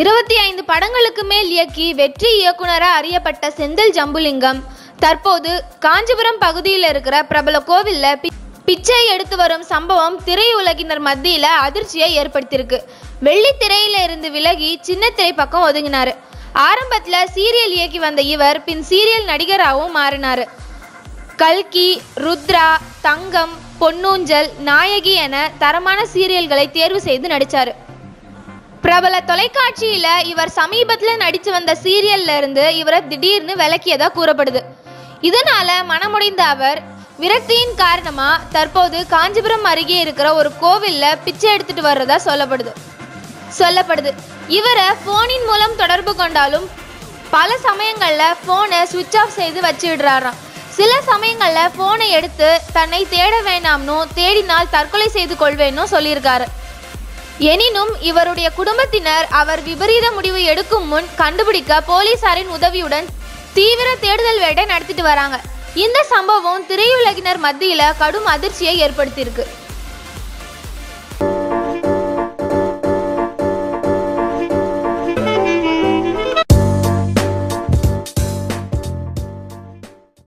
இருபத்தி ஐந்து படங்களுக்கு மேல் இயக்கி வெற்றி இயக்குனராக அறியப்பட்ட செந்தில் ஜம்புலிங்கம். தற்போது காஞ்சிபுரம் பகுதியில் இருக்கிற பிரபல கோவிலில் பிச்சை எடுத்து வரும் சம்பவம் திரையுலகினர் மத்தியில் அதிர்ச்சியை ஏற்படுத்தியிருக்கு. வெள்ளி திரையில இருந்து விலகி சின்ன திரை பக்கம் ஒதுங்கினார். ஆரம்பத்தில் சீரியல் இயக்கி வந்த இவர் பின் சீரியல் நடிகராகவும் மாறினார். கல்கி ருத்ரா தங்கம் பொன்னூஞ்சல் நாயகி என தரமான சீரியல்களை தேர்வு செய்து நடிச்சாரு. பிரபல தொலைக்காட்சியில இவர் சமீபத்துல நடிச்சு வந்த சீரியல்ல இருந்து இவரை திடீர்னு விலக்கியதா கூறப்படுது. இதனால மனமுடைந்த அவர் விரக்தியின் காரணமா தற்போது காஞ்சிபுரம் அருகே இருக்கிற ஒரு கோவில்ல பிச்சை எடுத்துட்டு வர்றதா சொல்லப்படுது. சொல்லப்படுது. இவரை ஃபோனின் மூலம் தொடர்பு கொண்டாலும் பல சமயங்கள்ல ஃபோனை சுவிட்ச் ஆஃப் செய்து வச்சுடுறாராம் சில சமயங்கள்ல ஃபோனை எடுத்து தன்னை தேட வேண்டாம்னும் தேடினால் தற்கொலை செய்து கொள்வேன்னு சொல்லியிருக்காரு. எனினும் இவருடைய குடும்பத்தினர் அவர் விபரீத முடிவு எடுக்கும் முன் கண்டுபிடிக்க போலீசாரின் உதவியுடன் தீவிர தேடுதல் வேட்டை நடத்திட்டு வராங்க. இந்த சம்பவம் திரையுலகினர் மத்தியில கடும் அதிர்ச்சியை ஏற்படுத்தியிருக்கு.